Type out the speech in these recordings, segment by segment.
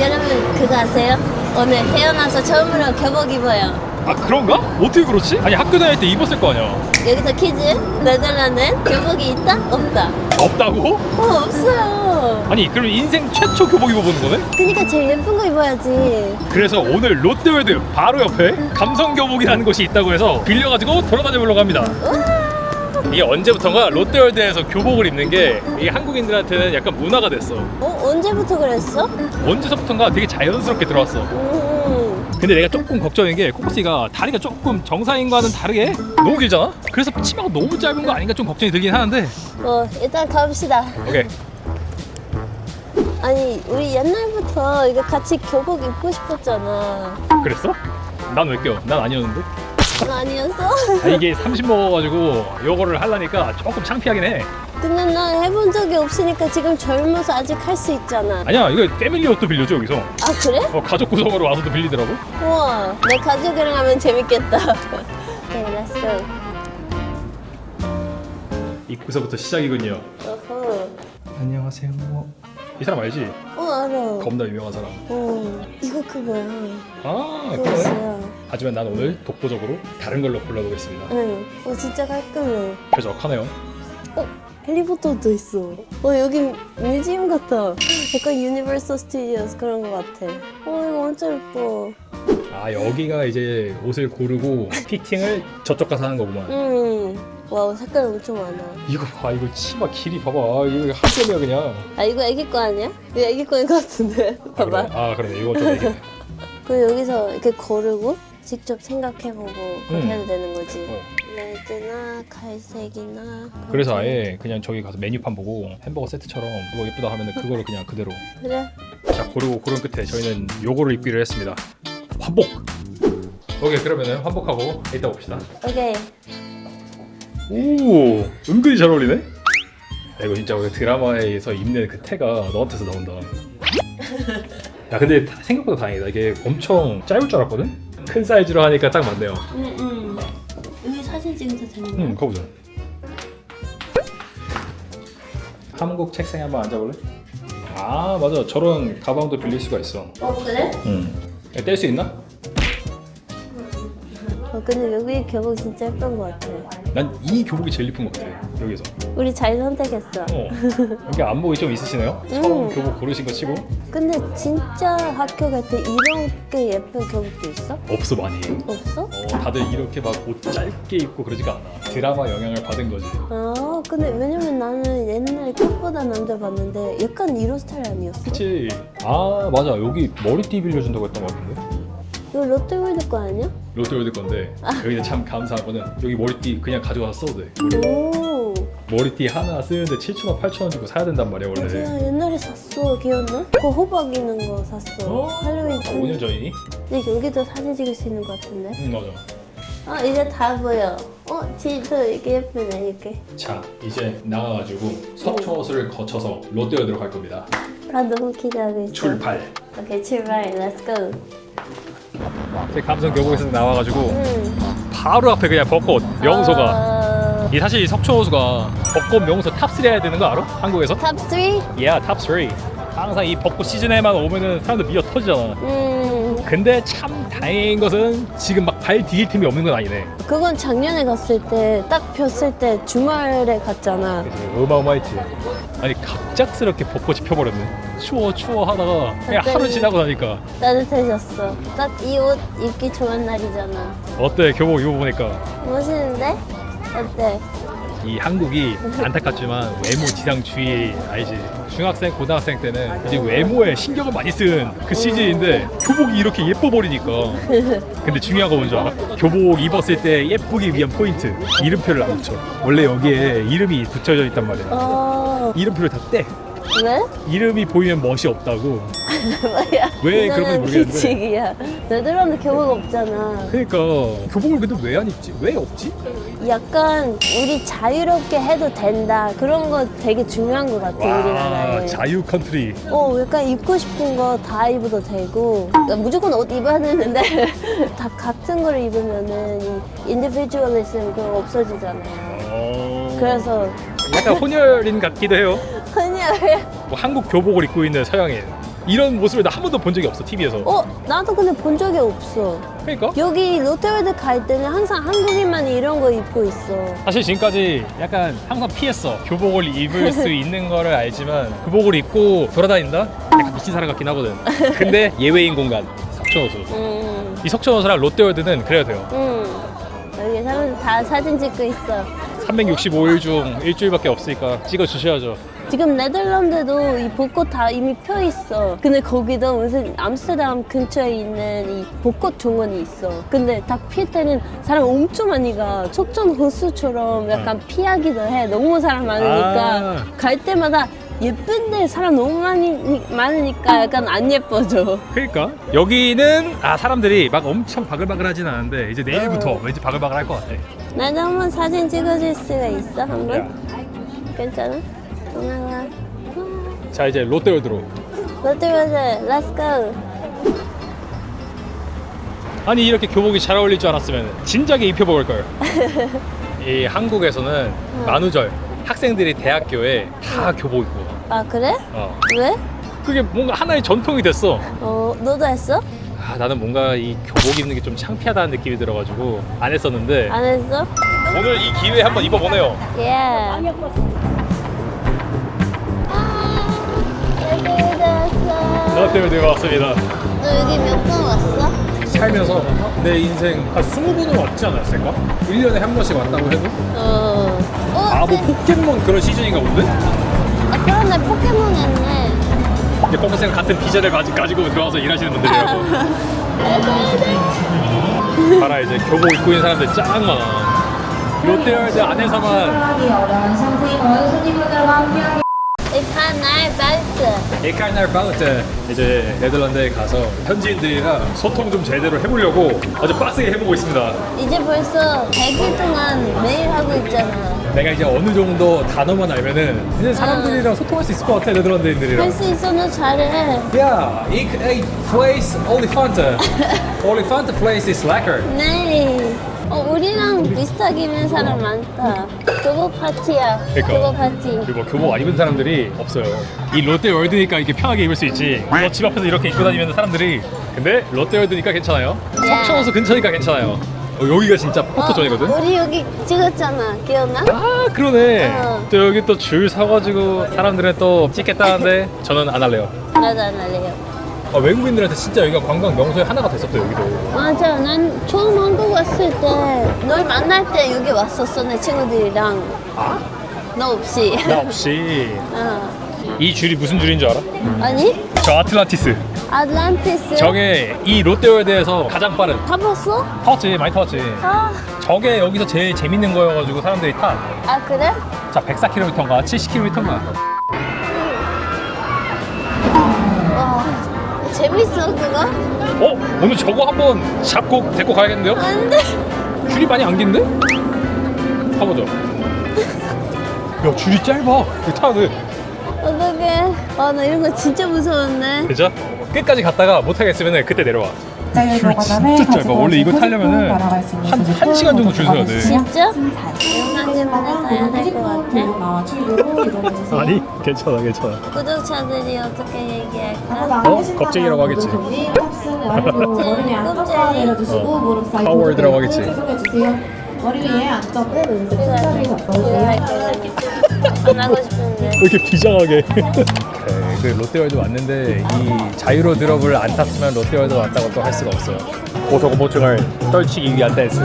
여러분 그거 아세요? 오늘 태어나서 처음으로 교복 입어요. 아 그런가? 어떻게 그렇지? 아니 학교 다닐 때 입었을 거 아니야 여기서 퀴즈. 네덜란드는 교복이 있다? 없다? 없다고? 어 없어요. 아니 그럼 인생 최초 교복 입어보는 거네? 그러니까 제일 예쁜 거 입어야지. 그래서 오늘 롯데월드 바로 옆에 감성 교복이라는 곳이 있다고 해서 빌려가지고 돌아다녀 보려고 합니다 이게 언제부턴가 롯데월드에서 교복을 입는 게 이게 한국인들한테는 약간 문화가 됐어 어 언제부터 그랬어? 언제서부턴가 되게 자연스럽게 들어왔어 음. 근데 내가 조금 걱정인 게 코코씨가 다리가 조금 정상인과는 다르게 너무 길잖아? 그래서 치마가 너무 짧은 거 아닌가 좀 걱정이 들긴 하는데 어 일단 가봅시다. 오케이 아니 우리 옛날부터 이거 같이 교복 입고 싶었잖아. 그랬어? 난 왜 껴? 난 아니었는데 너 아니었어? 아, 이게 30 먹어가지고 요거를 하려니까 조금 창피하긴 해 근데 난 해본 적이 없으니까 지금 젊어서 아직 할 수 있잖아. 아니야 이거 패밀리 옷도 빌려줘 여기서 아 그래? 어, 가족 구성으로 와서도 빌리더라고 우와 내 가족이랑 하면 재밌겠다. 오케이 let's go. 입구서부터 시작이군요 어허. 안녕하세요 이 사람 알지? 어 알아. 겁나 유명한 사람 어 이거 그거야. 아 그래? 그거야. 하지만 난 오늘 독보적으로 다른 걸로 골라보겠습니다 응. 어 진짜 깔끔해. 쾌적하네요 어 해리포터도 있어. 어 여기 뮤지엄 같아. 약간 유니버설 스튜디오스 그런 거 같아. 어 이거 엄청 예뻐. 아 여기가 이제 옷을 고르고 피팅을 저쪽 가서 하는 거구만 음. 와우 색깔 엄청 많아. 이거 봐 이거 치마 길이 봐봐 이거 한 뼘이야 그냥 아 이거 애기 거 아니야? 이거 애기 거인 것 같은데. 아, 봐봐. 그래? 아 그러네 이거 좀 얘기해 그 여기서 이렇게 거르고 직접 생각해보고 그렇게 음. 해도 되는 거지. 어. 레드나 갈색이나. 그래서. 아예 그냥 저기 가서 메뉴판 보고 햄버거 세트처럼 이거 예쁘다 하면 은 그거를 그냥 그대로 그래. 자 고르고 고른 끝에 저희는 요거를 입기로 했습니다 환복 오케이 그러면은 환복하고 이따 봅시다 오케이. 오 은근히 잘 어울리네 야, 이거 진짜 우리 드라마에서 입는 그 태가 너한테서 나온다 야 근데 다- 생각보다 다행이다 이게 엄청 짧을 줄 알았거든 큰 사이즈로 하니까 딱 맞네요 응 응. 여기 사진 되는 거야? 응 가보자 한국 책상에 한번 앉아볼래? 아 맞아 저런 가방도 빌릴 수가 있어 어 그래? 응뗄 수 있나? 어 근데 여기 교복 진짜 예쁜 것 같아. 난 이 교복이 제일 이쁜 것 같아 여기서 우리 잘 선택했어. 어 여기 안목이 좀 있으시네요? 음. 처음 교복 고르신 거 치고 근데 진짜 학교 갈 때 이렇게 예쁜 교복도 있어? 없어 많이 없어? 어, 다들 이렇게 막 옷 짧게 입고 그러지가 않아 드라마 영향을 받은 거지 아 근데 왜냐면 나는 옛날에 꽃보다 남자 봤는데 약간 이런 스타일 아니었어? 그치 아 맞아 여기 머리띠 빌려준다고 했던 것 같은데 이거 롯데월드 거 아니야? 롯데월드 건데 여기는 참 감사한 거는 여기 머리띠 그냥 가져가서 써도 돼. 오. 머리띠 하나 쓰는데 7,000원, 8,000원 주고 사야 된단 말이야 원래. 맞아. 옛날에 샀어. 기억나? 그 호박 있는 거 샀어. 어? 할로윈 아, 5년 전이니? 근데 여기도 사진 찍을 수 있는 것 같은데. 응 맞아. 어 이제 다 보여. 어 집도 이렇게 예쁘네 이렇게. 자 이제 나가가지고 석촌호수를 거쳐서 롯데월드로 갈 겁니다. 아 너무 기대하고 있어. 출발. 오케이 출발. 렛츠 고 제 감성 교복에서 나와가지고 음. 바로 앞에 그냥 벚꽃 명소가. 어, 이 사실 이 석촌 호수가 벚꽃 명소 탑3 해야 되는 거 알아? 한국에서? 탑 3? Yeah, 탑3 항상 이 벚꽃 시즌에만 오면은 사람들 미어 터지잖아. 음. 근데 참 다행인 것은 지금 막 발 디딜 틈이 없는 건 아니네. 그건 작년에 갔을 때 딱 폈을 때 주말에 갔잖아. 그치 어마어마했지. 아니 갑작스럽게 벚꽃이 펴버렸네 추워 추워 하다가 그냥 하루 갑자기. 지나고 나니까. 따뜻해졌어. 딱 이 옷 입기 좋은 날이잖아. 어때? 교복 입어보니까. 멋있는데? 어때? 이 한국이 안타깝지만 외모 지상주의 알지? 중학생 고등학생 때는 이제 외모에 신경을 많이 쓴 그 시즌인데 교복이 이렇게 예뻐 버리니까. 근데 중요한 거 뭔지 알아? 교복 입었을 때 예쁘기 위한 포인트. 이름표를 안 붙여. 원래 여기에 이름이 붙여져 있단 말이야. 어. 이름표를 다떼 왜? 이름이 보이면 멋이 없다고 뭐야? 왜 그런 건지 이거는 모르겠는데. 규칙이야. 네덜란드 교복 없잖아. 그러니까 교복을 근데 왜 안 입지? 왜 없지? 약간 우리 자유롭게 해도 된다. 그런 거 되게 중요한 것 같아 와 우리나라에. 자유 컨트리 어, 약간 입고 싶은 거 다 입어도 되고 그러니까 무조건 옷 입어야 되는데 다 같은 거를 입으면은 이 인디비주얼리즘 그거 없어지잖아요. 어... 그래서 약간 혼혈인 같기도 해요 뭐 한국 교복을 입고 있는 서양인 이런 모습을 나 한 번도 본 적이 없어 TV에서. 어 나도 근데 본 적이 없어. 그러니까 여기 롯데월드 갈 때는 항상 한국인만 이런 거 입고 있어. 사실 지금까지 약간 항상 피했어. 교복을 입을 수 있는 거를 알지만 교복을 입고 돌아다닌다? 약간 미친 사람 같긴 하거든. 근데 예외인 공간 석촌호수. 음, 이 석촌호수랑 롯데월드는 그래야 돼요. 음. 여기 사람들 다 사진 찍고 있어. 365일 중 일주일밖에 없으니까 찍어 주셔야죠. 지금 네덜란드도 이 벚꽃 다 이미 펴 있어. 근데 거기도 무슨 암스테르담 근처에 있는 이 벚꽃 정원이 있어. 근데 딱필 때는 사람 엄청 많이 가. 속전 호수처럼 약간 피하기도 해. 너무 사람 많으니까 아. 갈 때마다 예쁜데 사람 너무 많이 많으니까 약간 안 예뻐져. 그러니까 여기는 아 사람들이 막 엄청 바글바글하진 않은데 이제 내일부터 왠지 바글바글할 것 같아. 나도 한번 사진 찍어줄 수가 있어 한번? 야. 괜찮아? 자 이제 롯데월드로. 롯데월드 렛츠 고. 아니 이렇게 교복이 잘 어울릴 줄 알았으면 진작에 입혀먹을 걸. 이 한국에서는 만우절 학생들이 대학교에 다 교복 입고. 아 그래? 어. 왜? 그게 뭔가 하나의 전통이 됐어. 어 너도 했어? 아 나는 뭔가 이 교복 입는 게 좀 창피하다는 느낌이 들어가지고 안 했었는데 안 했어? 오늘 이 기회에 한번 입어보네요. 예. 여기 왔어. 롯데월드 왔습니다. 너 여기 몇 번 왔어? 살면서 내 인생 한 20번은 왔지 않았을까? 1년에 한 번씩 왔다고 해도? 어. 어? 아, 뭐 네. 포켓몬 그런 시즌인가 본데? 아 그러네 포켓몬 했네. 이제 뽀뽀생 같은 비자를 가지, 가지고 들어와서 일하시는 분들이라고. 봐라, 이제 교복 입고 있는 사람들 짱 많아. 롯데월드 안에서만 하기 어려운 상품을 손님분들과 함께하기 이카날 발트. 에카날 바우트 이제 네덜란드에 가서 현지인들이랑 소통 좀 제대로 해보려고 아주 빡세게 해보고 있습니다. 이제 벌써 100일 동안 매일 하고 있잖아. 내가 이제 어느 정도 단어만 알면은 이제 사람들이랑 소통할 수 있을 것 같아 네덜란드인들이랑. 할수 있어 너 잘해. Ja, ik eet vlees olifanten. olifanten vlees is lekker. 네. 비슷하게 입는 사람 많다. 교복 파티야. 교복 파티. 그리고 교복 안 입은 사람들이 없어요. 이 롯데월드니까 이렇게 편하게 입을 수 있지. 뭐집 앞에서 이렇게 입고 다니면 사람들이 근데 롯데월드니까 괜찮아요. 예. 석촌호수 근처니까 괜찮아요. 어, 여기가 진짜 포토존이거든. 어, 우리 여기 찍었잖아. 기억나? 아 그러네. 어. 또 여기 또 줄 서가지고 사람들은 또 찍겠다는데 저는 안 할래요. 나도 안 할래요. 아, 외국인들한테 진짜 여기가 관광 명소의 하나가 됐었대 여기도. 맞아. 난 처음 한국 왔을 때 널 만날 때 여기 왔었어. 내 친구들이랑. 아? 너 없이. 나 없이 어. 이 줄이 무슨 줄인 줄 알아? 아니? 저 아틀란티스. 아틀란티스. 저게 이 롯데월드에서 가장 빠른. 타봤어? 타왔지 많이 타왔지. 아, 저게 여기서 제일 재밌는 거여가지고 사람들이 타. 아 그래? 자 104km인가 70km인가. 재밌어 그거? 어 오늘 저거 한번 잡고 데리고 가야겠는데요? 안 돼. 줄이 많이 안 긴데? 타보죠. 야 줄이 짧아. 이거 타야 돼. 어떡해. 아, 나 이런 거 진짜 무서웠네. 그죠? 끝까지 갔다가 못 하겠으면 그때 내려와. 줄 진짜 짧아. 원래 이거 타려면은 한, 한 시간 정도 줄 서야 돼. 진짜? 될것 같아. 이동해주세요. 아니 괜찮아 괜찮아. 구독자들이 어떻게 얘기할까? 어? 겁쟁이라고 하겠지. 어. 무릎 사이 파워월드라고 하겠지. 머리 위에. 안 하고 싶은데. 왜 이렇게 비장하게. 그 롯데월드 왔는데 이 자유로 드롭을 안 탔으면 롯데월드 왔다고 또 할 수가 없어요. 고소공포증을 떨치기 위한 댄스.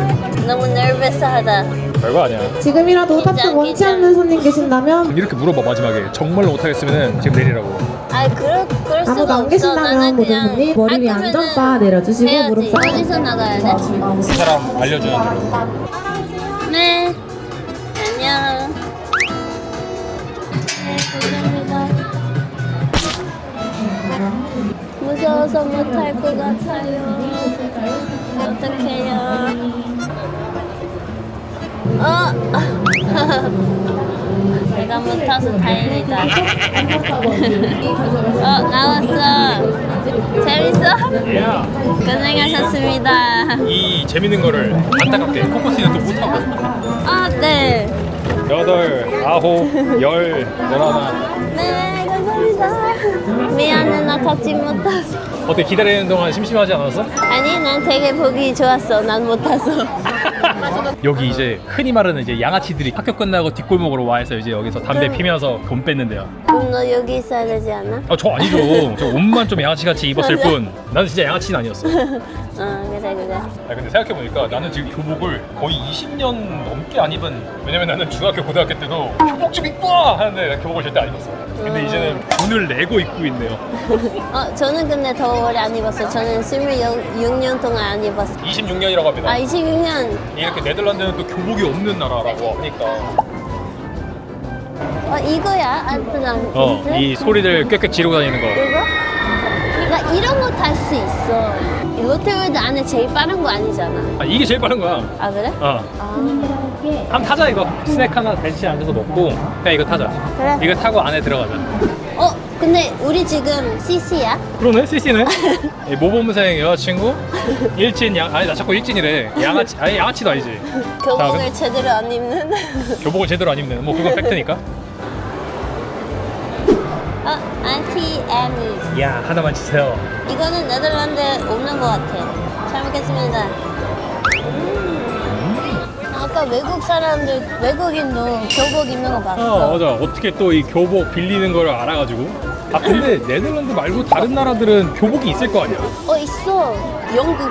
너무 nervous하다. 별거 아니야. 지금이라도 탑승 원치. 않는 손님 계신다면 이렇게 물어봐 마지막에 정말로 못하겠으면 지금 내리라고. 아, 그럴, 그럴 아무도 수가 안 없어. 계신다면 나는 그냥 손님 머리 위에 안전바 내려주시고 해야지. 무릎 사이 어디서 나가야 돼? 그 사람 알려주는 대로. 네. 무서워서 못할 것 같아요. 어떡해요. 어! 내가 못 타서 다행이다. 어, 나왔어. 재밌어? 야, 고생하셨습니다. 이 재밌는 거를 안타깝게 코코스는 또 못하고. 아, 네. 여덟, 아홉, 열, 열하나. 네. 미안해 나 탔지 못했어. 어때 기다리는 동안 심심하지 않았어? 아니 난 되게 보기 좋았어. 난 못 타서. 여기 이제 흔히 말하는 이제 양아치들이 학교 끝나고 뒷골목으로 와서 이제 여기서 담배 피면서 돈 뺏는데요. 그럼 너 여기 있어야 되지 않아? 아 저 아니죠. 저 옷만 좀 양아치 같이 입었을 뿐. 나는 진짜 양아치는 아니었어. 어 그래 그래. 아 근데 생각해 보니까 나는 지금 교복을 거의 20년 넘게 안 입은. 왜냐면 나는 중학교 고등학교 때도 교복 좀 입고 와 하는데 나 교복을 절대 안 입었어. 근데 이제는 돈을 내고 입고 있네요. 어 저는 근데 더 오래 안 입었어. 저는 26년 동안 안 입었어. 26년이라고 합니다. 아 26년. 이렇게 네덜란드는 또 교복이 없는 나라라고 하니까. 어 이거야 아트랑 어, 이 소리들 꽥꽥 지르고 다니는 거. 이거? 나 이런 거탈수 있어. 이 롯데월드 안에 제일 빠른 거 아니잖아. 아, 이게 제일 빠른 거야. 아 그래? 어. 아 한번 타자 이거. 스낵 하나 벤치에 앉아서 먹고 그냥 이거 타자. 그래. 이거 타고 안에 들어가자. 어 근데 우리 지금 CC야? 그러네, CC네. 모범생 여자친구, 일진 양, 아니 나 자꾸 일진이래. 양아치, 아니 양아치도 아니지. 교복을 제대로 안 입는. 교복을 제대로 안 입는. 뭐 그건 팩트니까. 어 안티 애니. 야 하나만 주세요. 이거는 네덜란드에 없는 것 같아. 잘 먹겠습니다. 음. 아까 외국 사람들 외국인도 교복 입는 거 봤어. 어 맞아. 어떻게 또 이 교복 빌리는 걸 알아가지고. 아 근데 네덜란드 말고 다른 나라들은 교복이 있을 거 아니야. 어 있어. 영국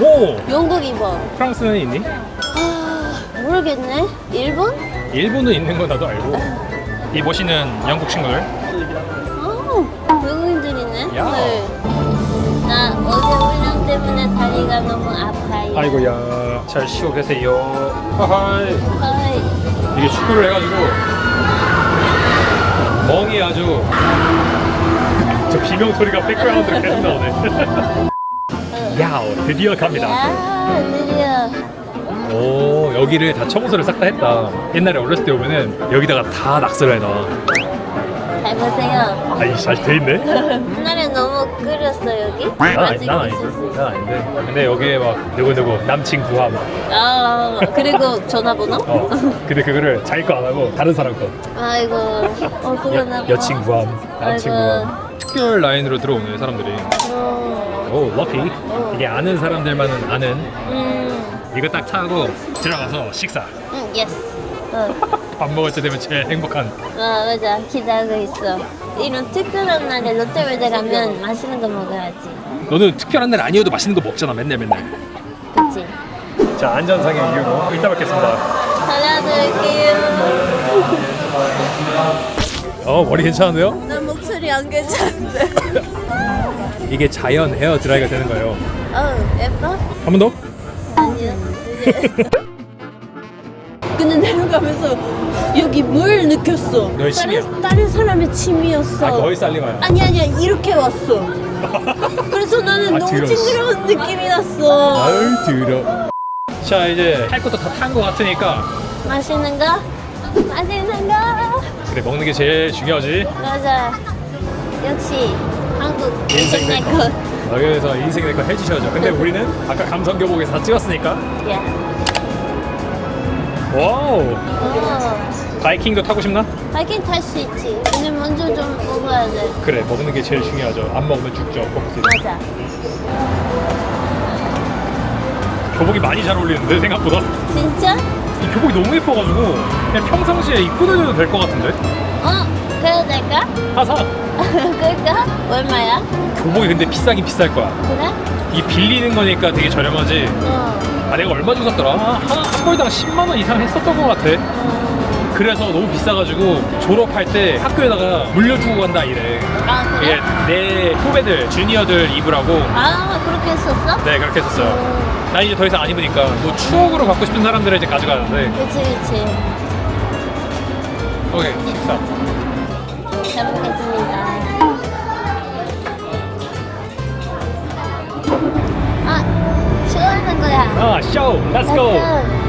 오, 영국 입어. 프랑스는 있니? 아 모르겠네. 일본? 일본은 있는 건 나도 알고. 이 멋있는 영국 친구들. 아. 야. 네. 나 어제 훈련 때문에 다리가 너무 아파요. 아이고야. 잘 쉬고 계세요. 하하이. 아이, 이게 축구를 해가지고 멍이 아주 저 비명 소리가 백그라운드로 계속 나오네. 야, 드디어 갑니다. 야 드디어. 오, 여기를 다 청소를 싹 다 했다. 옛날에 어렸을 때 오면은 여기다가 다 낙서를 해놔. 잘 보세요. 아이, 아직 돼 있네. 옛날에 끓였어 여기? 난, 아니, 난 있어. 난 아닌데. 근데 여기에 막 누구 누구 남친 구함. 아 그리고 전화번호? 어. 근데 그거를 자기 거 안 하고 다른 사람 거. 아이고 어 그거 나 여, 여친 구함, 남친. 구함. 특별 라인으로 들어오네 사람들이. 어, 오, 럭키. 이게 아는 사람들만은 아는 음, 이거 딱 타고 들어가서 식사. 음, 예스. 어, 밥 먹을 때 되면 제일 행복한. 어, 맞아. 기다리고 있어. 이런 특별한 날에 롯데월드 가면 맛있는 거 먹어야지. 너는 특별한 날 아니어도 맛있는 거 먹잖아 맨날 맨날. 그치? 자 안전상의 이유로 이따 뵙겠습니다. 하나 드릴게요. 어 머리 괜찮은데요? 나 목소리 안 괜찮은데. 이게 자연 헤어 드라이가 되는 거예요. 어, 예뻐? 한 번 더? 아니요. 근데 내려가면서 여기 물 느꼈어. 너의 침이야. 다른, 다른 사람의 침이었어. 아 거의 살리마야. 아니 아니야 이렇게 왔어. 그래서 나는 아, 너무 더러워. 징그러운 느낌이 났어. 아유 들어. 자 이제 할 것도 다탄거 같으니까 맛있는 거? 맛있는 거? 그래 먹는 게 제일 중요하지. 맞아. 역시 한국 인생 인생 내내 것. 여기서 인생 내거 해주셔야죠. 근데 우리는 아까 감성 교복에서 다 찍었으니까. 야. 와우. 어. 바이킹도 타고 싶나? 하긴 탈수 있지. 근데 먼저 좀 먹어야 돼. 그래 먹는 게 제일 중요하죠. 안 먹으면 죽죠. 거기서. 맞아. 교복이 많이 잘 어울리는데 생각보다. 진짜? 이 교복이 너무 예뻐가지고 그냥 평상시에 입고 다녀도 될 것 같은데? 어? 그래도 될까? 하사 그럴까? 얼마야? 교복이 근데 비싸긴 비쌀 거야 그래? 이 빌리는 거니까 되게 저렴하지 어. 아 내가 얼마 주고 샀더라? 한, 한 벌당 10만 원 이상 했었던 것 같아 어. 그래서 너무 비싸가지고 졸업할 때 학교에다가 물려주고 간다 이래 아 이게 그래? 내 후배들 주니어들 입으라고 아 그렇게 했었어? 네 그렇게 했었어요 어. 난 이제 더 이상 안 입으니까 뭐 추억으로 갖고 싶은 사람들을 이제 가져가는데 그치 그치. 오케이 자잘 먹겠습니다. 아, 좋아하는 거야. 아, 쇼! 렛츠 고! 빛들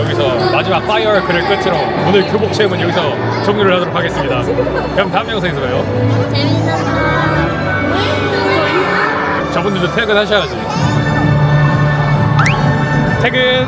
여기서 마지막 파이어크를 끝으로 오늘 교복 체험은 여기서 종료를 하도록 하겠습니다. 그럼 다음 영상에서 봐요. 재밌었어. 저분들도 퇴근하셔야지. 퇴근. 네,